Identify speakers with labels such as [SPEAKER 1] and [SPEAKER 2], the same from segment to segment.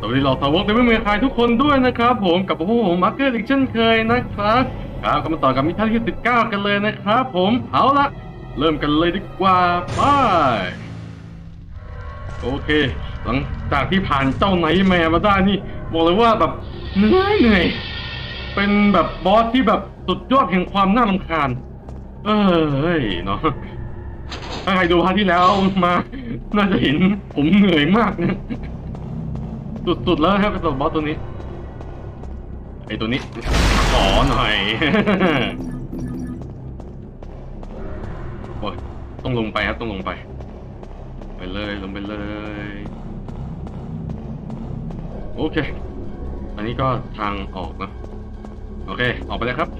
[SPEAKER 1] สวัสดีเราสาวกในเมือเมืองคายทุกคนด้วยนะครับ ผมกับพวกผมมาร์เกอร์อีกเช่นเคยนะครับครับก็มาต่อกับมิชชั่นที่ 19 กันเลยนะครับ ผมเอาละเริ่มกันเลยดีกว่าไปโอเค หลังจากที่ผ่านเจ้าไหนแม่มาได้นี่ บอกเลยว่าแบบเหนื่อยเหนื่อยเป็นแบบบอสที่แบบสุดยอดแห่งความน่ารำคาญ เอ้ยเนาะถ้าใครดูพาร์ทที่แล้วมา น่าจะเห็นผมเหนื่อยมากเนี่ย สุดๆแล้วครับกับบอสตัวนี้ ไอตัวนี้ ขอหน่อย โอ้ย ต้องลงไปครับต้องลงไป ไปเลยลงไปเลย โอเค อันนี้ก็ทางออกนะ โอเค ออกไปเลยครับ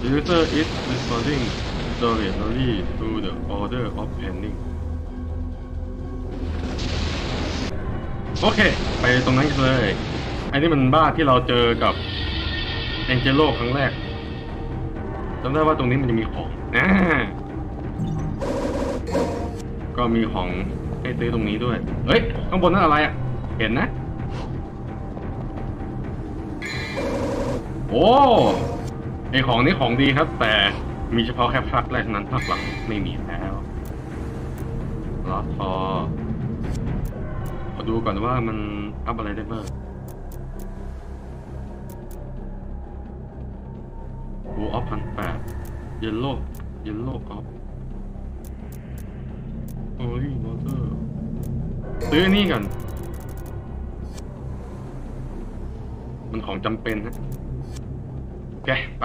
[SPEAKER 1] The user is responding directly to the order of planning โอเค ไปตรงนั้นกันเลย อันนี้มันบ้านที่เราเจอกับแองเจโลครั้งแรกจำได้ว่าตรงนี้มันจะมีของอ่าก็มีของให้ซื้อตรงนี้ด้วย เฮ้ย ข้างบนนั่นอะไรอะ เห็นนะ โอ้ไอของนี้ของดีครับแต่ มีเฉพาะแค่ภาคแรกเท่านั้นภาคหลังไม่มีแล้วรอพอมาดูก่อนว่ามันอัพอะไรได้บ้างบูออฟพันแปดเยลโล่เยลโล่ออฟโอ้ยมอเตอร์ซื้อนนี่กัน มันของจำเป็นนะ โอเค ไป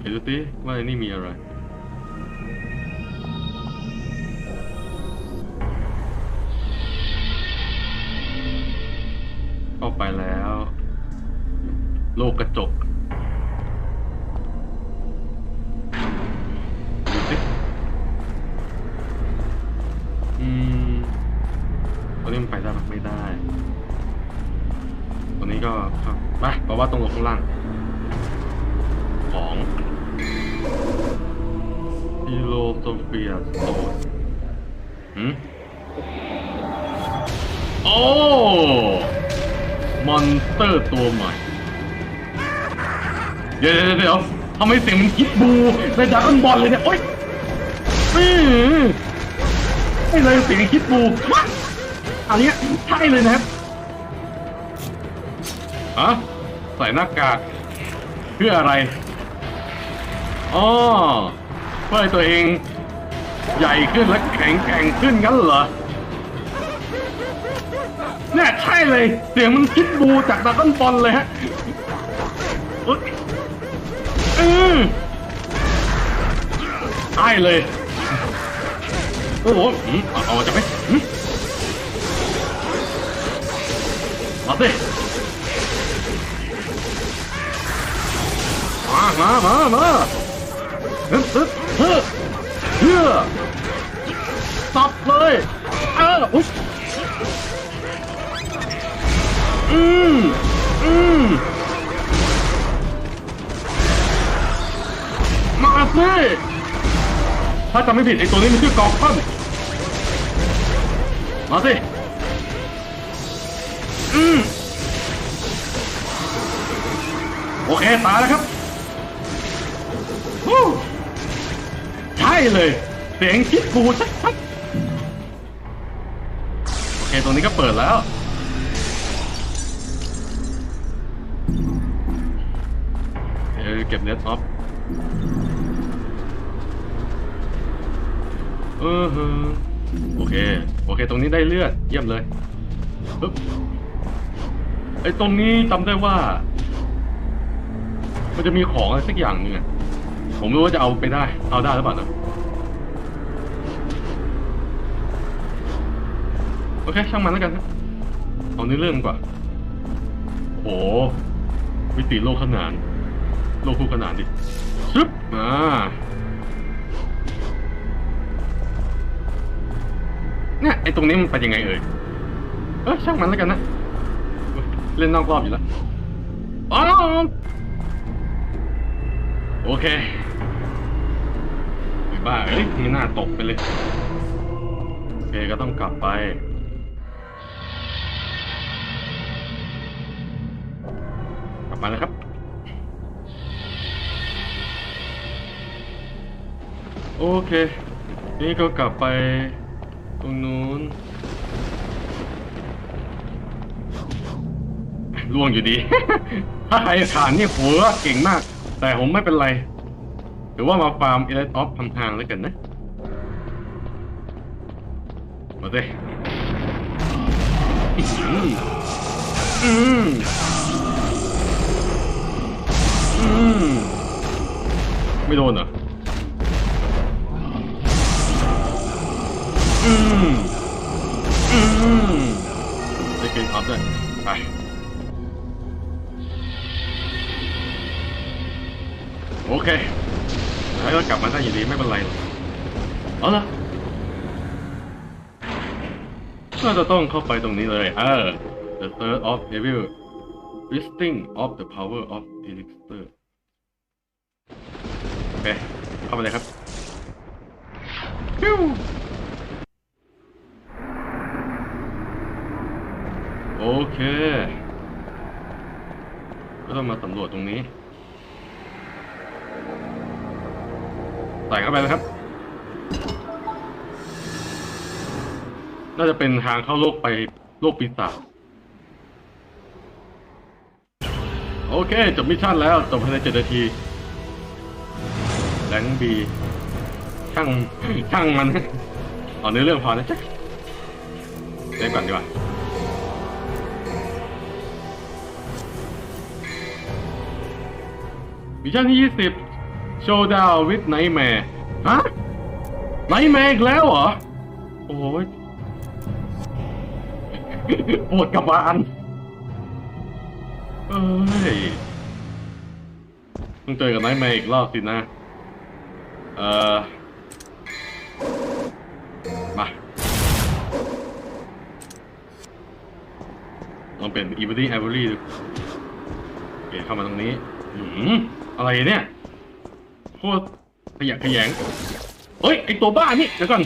[SPEAKER 1] เห็นดูสิว่าไอ้นี่มีอะไร เข้าไปแล้ว โลกกระจกดูสิอืมตัวนี้มันไปได้ปะไม่ได้ตัวนี้ก็ครับไปเพราะว่าตรงลงข้างล่าง เฟียโซนหืมโอ้ มอนสเตอร์ตัวใหม่ เดี๋ยวเดี๋ยวเดี๋ยวทำไมเสียงมันคิดบูในดราก้อนบอลเลยเนี่ย โอ๊ยอืมใช่เลยเสียงคิดบูอันนี้ใช่เลยนะครับฮะใส่หน้ากากเพื่ออะไรอ๋อเพื่อตัวเอง ใหญ่ขึ้นและแข็งแกร่งขึ้นงั้นเหรอเนี่ยใช่เลย เสียงมันคิดบูจากดราก้อนบอลเลยฮะอืมใช่เลย โอ้โหอืมเอาจะไหมอืมมาสิมามามามาฮึบฮึบฮึบ เฮือสับเลยเอออุ๊ยอืมอืมมาสิถ้าจำไม่ผิดไอ้ตัวนี้มันชื่อกอกท่อนมาสิอืมโอเคตายแล้วครับฮู้ เลย เสียงคิดกูชัดๆโอเค ตรงนี้ก็เปิดแล้วเออเก็บเน็ตออฟเออฮะโอเค โอเค ตรงนี้ได้เลือด เยี่ยมเลยปึ๊บไอ้ตรงนี้จำได้ว่า มันจะมีของอะไรสักอย่างหนึงอะผมไม่รู้ว่าจะเอาไปได้ เอาได้หรือเปล่านะ อเคช่างมันแล้วกันครับเอาเนื้อเรื่องกว่าโอ้โหวิติโลกขนาน โลกคู่ขนานดิชึบอ่าเนี่ยไอตรงนี้มันเป็นยังไงเอ่ยเออช่างมันแล้วกันนะ เล่นนอกรอบอยู่แล้วอ๋อโอเคบ้าเอ้ยไม่น่าตกไปเลย โอเคก็ต้องกลับไป มาแล้วครับ โอเค นี่ก็กลับไปตรงนู้นล่วงอยู่ดี ถ้าใครผ่านนี่หัวเก่งมาก แต่ผมไม่เป็นไร หรือว่ามาฟาร์มเอเลสออฟทำทางแล้วกันนะ มาสิอืมอืมอืม ไม่โดนเหรออืมอืมได้เกมออฟด้วยไปโอเคแล้วก็กลับมาได้อยู่ดีไม่เป็นไรหรอกเอาละก็จะต้องเข้าไปตรงนี้เลยเออ The Third of Evil Listing of the Power of Elixir เคเข้าไปเลยครับปิ้วโอเค ก็ต้องมาสำรวจตรงนี้ใส่เข้าไปนะครับ น่าจะเป็นทางเข้าโลกไปโลกปีศาจโอเค จบมิชชั่นแล้ว จบภายในเจ็ดนาที แรงบีช่างช่างมันเอาเนื้อเรื่องพอนะจ๊ะเล่นก่อนดีกว่ามิชชั่นที่ยี่สิบโชว์ดาววิดไนท์แมร์ฮะไนท์แมร์อีกแล้วเหรอ โอ้ยปวดกระบาลเอ้ยต้องเจอกับไนท์แมร์อีกรอบสินะ เออมาลองเป็น e v e r y Ivory ดูโอเคเข้ามาตรงนี้หืมอะไรเนี่ยโคตรขยะแขยงเฮ้ย ไอตัวบ้านี่เดี๋ยวก่อน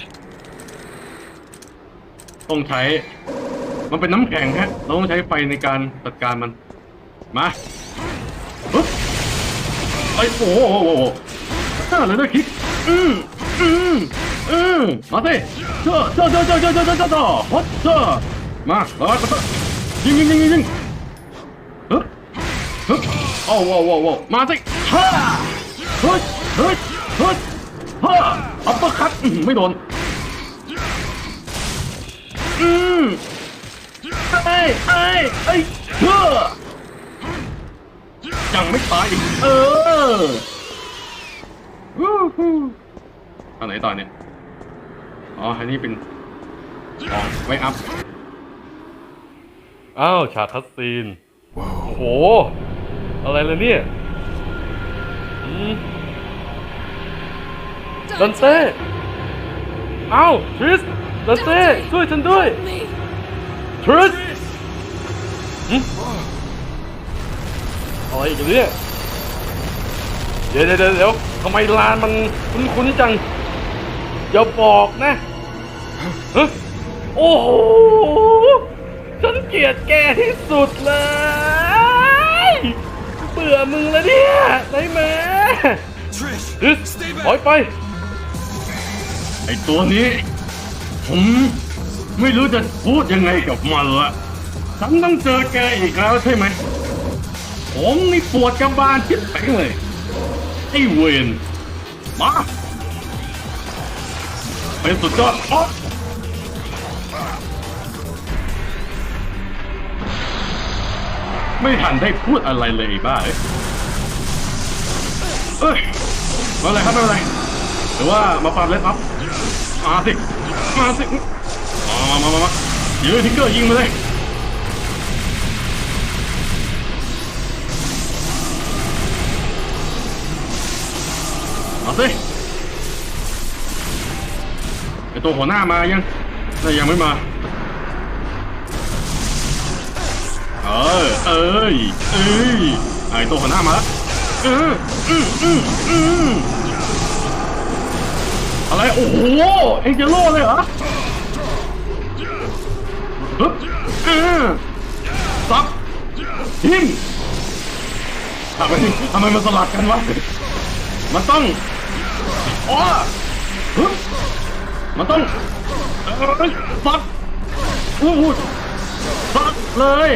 [SPEAKER 1] ต้องใช้ มันเป็นน้ำแข็งฮะเราต้องใช้ไฟในการจัดการมัน มาปึ๊บไอโอ้โหโอ้โหโอ้โหฮ่าเลยด้วยคิก อืมอืมอืมมาสิเจ้าเจ้าเจ้าเจ้าเจ้าเจ้าเจ้าเจ้าเจ้าฮดเจ้ามาร้อยมายิงยิงยิงยิงยิงฮึฮึโอ้โหโอ้โหมาสิฮ่าฮึฮึฮึฮ่าอัปเปอร์คัตไม่โดนอืมไอ้ไอ้ไอ้เชื่อยังไม่ตายอีกเออ วู้ฮู้ทางไหนต่อเนี่ย อ๋อ อันนี้เป็นของไว้อัพ อ้าว ฉากคัสซีน โอ้โห อะไรเลยเนี่ยอืมดันเต้เอ้าทริสดันเต้ช่วยฉันด้วย
[SPEAKER 2] me.
[SPEAKER 1] ทริสหึอะไรอีกันเนี่ยเดี๋ยวเดี๋ยวเดี๋ยวเดี๋ยว ทำไมลานมันคุ้นๆจังอย่าบอกนะฮะโอ้โห ฉันเกลียดแกที่สุดเลย เบื่อมึงแล้วเนี่ยได้ไหม
[SPEAKER 3] Trish,
[SPEAKER 1] ทริส
[SPEAKER 3] stay
[SPEAKER 1] ถอย
[SPEAKER 3] back.
[SPEAKER 1] ไป ไอตัวนี้ ผมไม่รู้จะพูดยังไงกับมันละฉันต้องเจอแกอีกแล้วใช่ไหม ผมนี่ปวดกระบาลชิบเป่งเลย ไอ้เวนมาเป็นสุดยอดอ๊ะไม่ทันได้พูดอะไรเลยบ้าเอ้ยไม่เป็นไรครับไม่เป็นไรหรือว่ามาฟาร์มเล็ดอัพมาสิ มาสิ มามามามายืนทิกเกอร์ยิงมาเลย มาสิไอตัวหัวหน้ามายังน่ายังไม่มา เออ เอ้ย เอ้ย ไอตัวหัวหน้ามาแล้วเอออืมอืมอืมอะไร โอ้โห เอ็งเจโร่เลยเหรอฮึบอ่าซับทิมทำไมทำไมมันสลับกันวะ มันต้อง อ๋อฮึมันต้องเอ้ยซับอู้หูซับเลย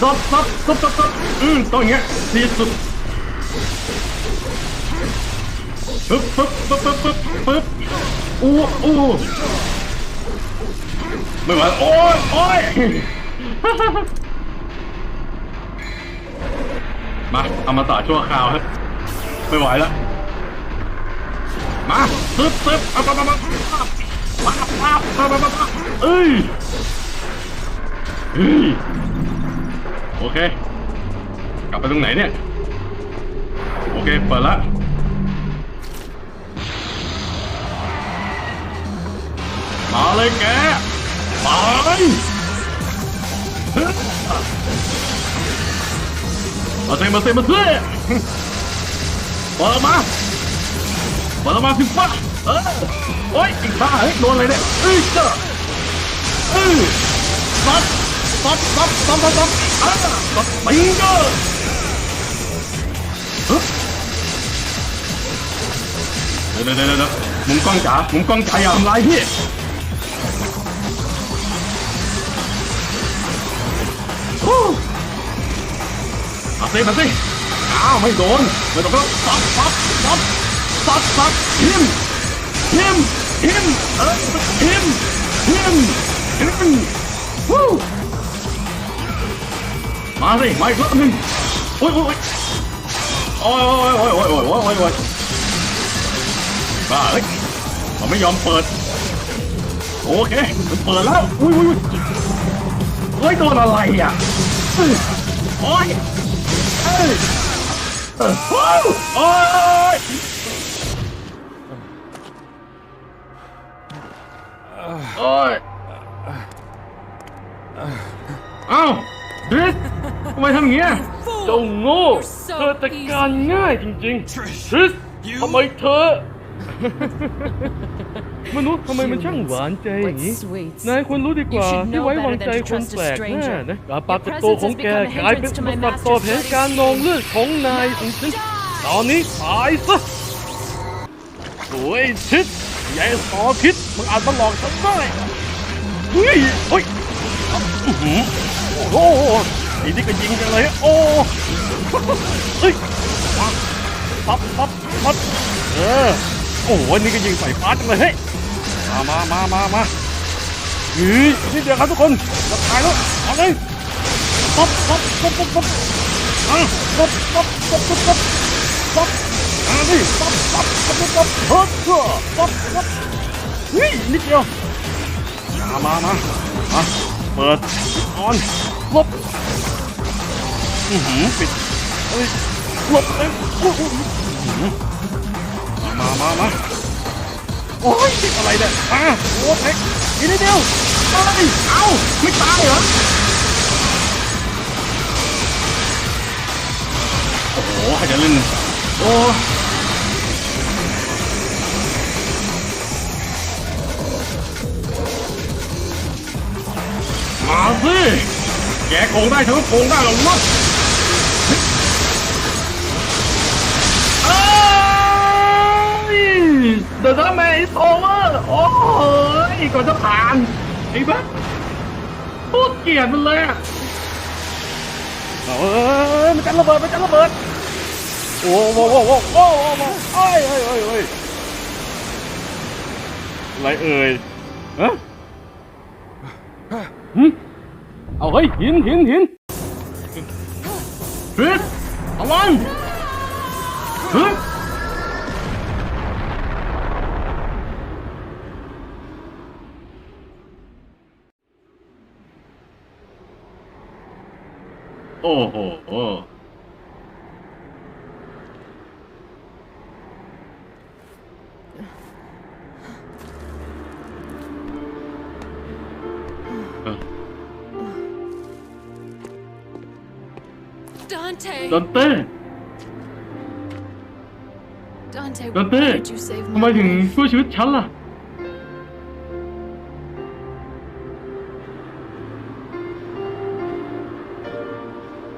[SPEAKER 1] ซับซับซับซับซับอืมต้องอย่างเงี้ยดีสุดปึ๊บปึ๊บปึ๊บปึ๊บปึ๊บปึ๊บอู้อู้ไม่ไหวโอ้ยโอ้ยมาเอามาต่อชั่วคราวฮะไม่ไหวแล้ว มาปึ๊บปึ๊บเอามามามามามามามาเอ้ยเฮ้ยโอเค กลับไปตรงไหนเนี่ย โอเค เปิดละมาเลยแกมาเลยมาเซมาเซมาเซเปิดมา เปิดออกมาสิฟ้าเออโอ้ยอีกบ้าเฮ้ยโดนอะไรเนี่ยเอ้ยเจ้าเอ้ยซัดซัดซัดซัดซัดซัดอ่าซัดบิงโก้เฮ้ยเดี๋ยวเดี๋ยวเดี๋ยวมุมกล้องจ๋ามุมกล้องจ๋าอย่าทำร้ายพี่ฮู้มาสิมาสิอ้าวไม่โดนไม่โดนก็ซับซับซับ ซับซับทิมทิมทิมเออทิมทิมทิมฮู้มาสิมาอีกรอบหนึ่งโอ้ยโอ้ยโอ้ยโอ้ยโอ้ยโอ้ยโอ้ยโอ้ยโอ้ยบ้าเฮ้ยมันไม่ยอมเปิด โอเคมันเปิดแล้วอุ้ยอุ้ยเฮ้ยโดนอะไรอะโอ้ยเอ้ยเอ้ยโอ้ยโอ้ย โอ้ยเอ้าคริสทำไมทำอย่างเงี้ยเจ้าโง่เธอจัดการง่ายจริงๆ
[SPEAKER 3] Trish
[SPEAKER 1] คริส
[SPEAKER 3] You
[SPEAKER 1] ทำไมเธอ มนุษย์ทำไมมันช่างหวานใจอย่างนี้
[SPEAKER 2] What sweets.
[SPEAKER 1] นายควรรู้ดีกว่า
[SPEAKER 2] You should know
[SPEAKER 1] ที่ไว้วางใจ
[SPEAKER 2] better than to
[SPEAKER 1] คน
[SPEAKER 2] trust a
[SPEAKER 1] แปลกหน้า
[SPEAKER 2] stranger.
[SPEAKER 1] นะการปรากฏ
[SPEAKER 2] Your
[SPEAKER 1] ตัวของแก
[SPEAKER 2] presence has become a
[SPEAKER 1] กลายเป็น
[SPEAKER 2] hindrance to
[SPEAKER 1] อุป
[SPEAKER 2] my
[SPEAKER 1] สรรคต่อ
[SPEAKER 2] master's
[SPEAKER 1] แผนการนองเลือดของนายของฉันตอนนี้ตายซะโอ้ยชิด ใหญ่สอพิษมึงอาจมาหลอกฉันได้เฮ้ยเฮ้ยอื้อหือโอ้โหไอ้นี่ก็ยิงกันเลยโอ้เฮ้ยปั๊บปั๊บปั๊บเออโอ้โหนี่ก็ยิงใส่ฟ้าจังเลยเฮ้ยมามามามามาเฮ้ยนี่เดียวครับทุกคนจะตายแล้วเอาเลยปั๊บปั๊บปั๊บปั๊บปั๊บปั๊บปั๊บปั๊บปั๊บปั๊บ ปั๊บปั๊บปั๊บปั๊บปั๊บปั๊บปั๊บเฮ้ยนิดเดียวมามามามาเปิดออนลบอือหือปิดเอ้ยลบเอ้ยโอ้โหอื้อหือมามามาโอ้ยติดอะไรเนี่ยอะโอ้เอ็กอีกนิดเดียวเอ้ยเอ้าไม่ตายเหรอโอ้โหใครจะเล่นโอ้ แกโกงได้เธอก็โกงได้หรอกวะเอ้ยเดอะซัมแมนอิสโอเวอร์โอ้ยก่อนจะผ่านไอ้บ้าโคตรเกลียดมันเลยอะเออมันจะระเบิดมันจะระเบิดโอ้โหโอ้โหโอ้โหโอ้โหโอ้ยเฮ้ยเฮ้ยเฮ้ยอะไรเอ่ยฮะหึ เอาเฮ้ยหินหินหินคริสระวังฮึโอ้โห
[SPEAKER 2] Dante!
[SPEAKER 1] ดอนเต้
[SPEAKER 2] Dante,
[SPEAKER 1] ดอนเต้
[SPEAKER 2] why did you save
[SPEAKER 1] ทำไม
[SPEAKER 2] my
[SPEAKER 1] ถึง
[SPEAKER 2] life?
[SPEAKER 1] ช่วยชีวิตฉันล่ะ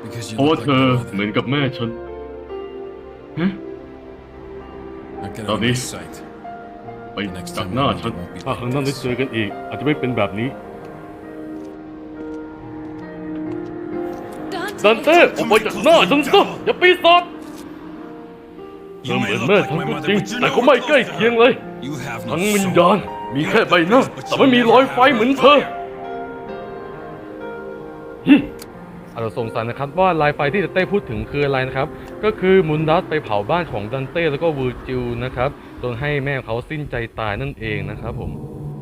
[SPEAKER 3] Because
[SPEAKER 1] เพ
[SPEAKER 3] you
[SPEAKER 1] ราะว่า
[SPEAKER 3] look
[SPEAKER 1] เธ
[SPEAKER 3] like
[SPEAKER 1] อ
[SPEAKER 3] my
[SPEAKER 1] เหมื
[SPEAKER 3] mother.
[SPEAKER 1] อนกับแม่ฉันฮะ
[SPEAKER 3] Now get
[SPEAKER 1] Tao
[SPEAKER 3] out of
[SPEAKER 1] đi.
[SPEAKER 3] my sight.
[SPEAKER 1] ไปจากหน้าฉัน ถ้าครั้งหน้าได้เจอกันอีก อาจจะไม่เป็นแบบนี้
[SPEAKER 2] Dante,
[SPEAKER 1] ดันเต้ออกไปจากหน้าฉันซะอย่าปีศาจเธ
[SPEAKER 3] You
[SPEAKER 1] อเห
[SPEAKER 3] may
[SPEAKER 1] มือน
[SPEAKER 3] look
[SPEAKER 1] แม่
[SPEAKER 3] like
[SPEAKER 1] ฉัน
[SPEAKER 3] my
[SPEAKER 1] ก็
[SPEAKER 3] mother,
[SPEAKER 1] จริง
[SPEAKER 3] but you're
[SPEAKER 1] แต่
[SPEAKER 3] no
[SPEAKER 1] ก็ไม่
[SPEAKER 3] one
[SPEAKER 1] ใกล้
[SPEAKER 3] close
[SPEAKER 1] เคียงเลย
[SPEAKER 3] You have
[SPEAKER 1] ทั้ง
[SPEAKER 3] no
[SPEAKER 1] วิญ
[SPEAKER 3] soul.
[SPEAKER 1] ญาณมีแค่ใบหน้าแต่ไม่มีรอยไฟเหมือนเธออาจจะสงสัยนะครับว่าลายไฟที่ดันเต้พูดถึงคืออะไรนะครับ ก็คือมุนดัสไปเผาบ้านของดันเต้แล้วก็วูจิลนะครับจนให้แม่เขาสิ้นใจตายนั่นเองนะครับผม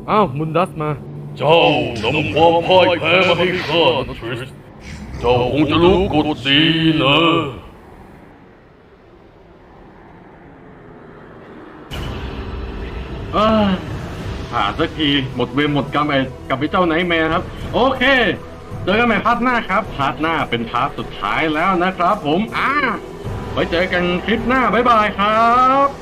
[SPEAKER 1] อ้าวมุนดัสมา เจ้านำความพ่ายแพ้มาให้ข้านะทริส เจ้าคงจะรู้กฎดีนะอ่าผ่านสักทีหมดเวรหมดกรรมไอ้กับไอ้เจ้าไนท์แมร์ครับ โอเค เจอกันใหม่พาร์ทหน้าครับพาร์ทหน้าเป็นพาร์ทสุดท้ายแล้วนะครับผม อ่าไว้เจอกันคลิปหน้า บ๊ายบายครับ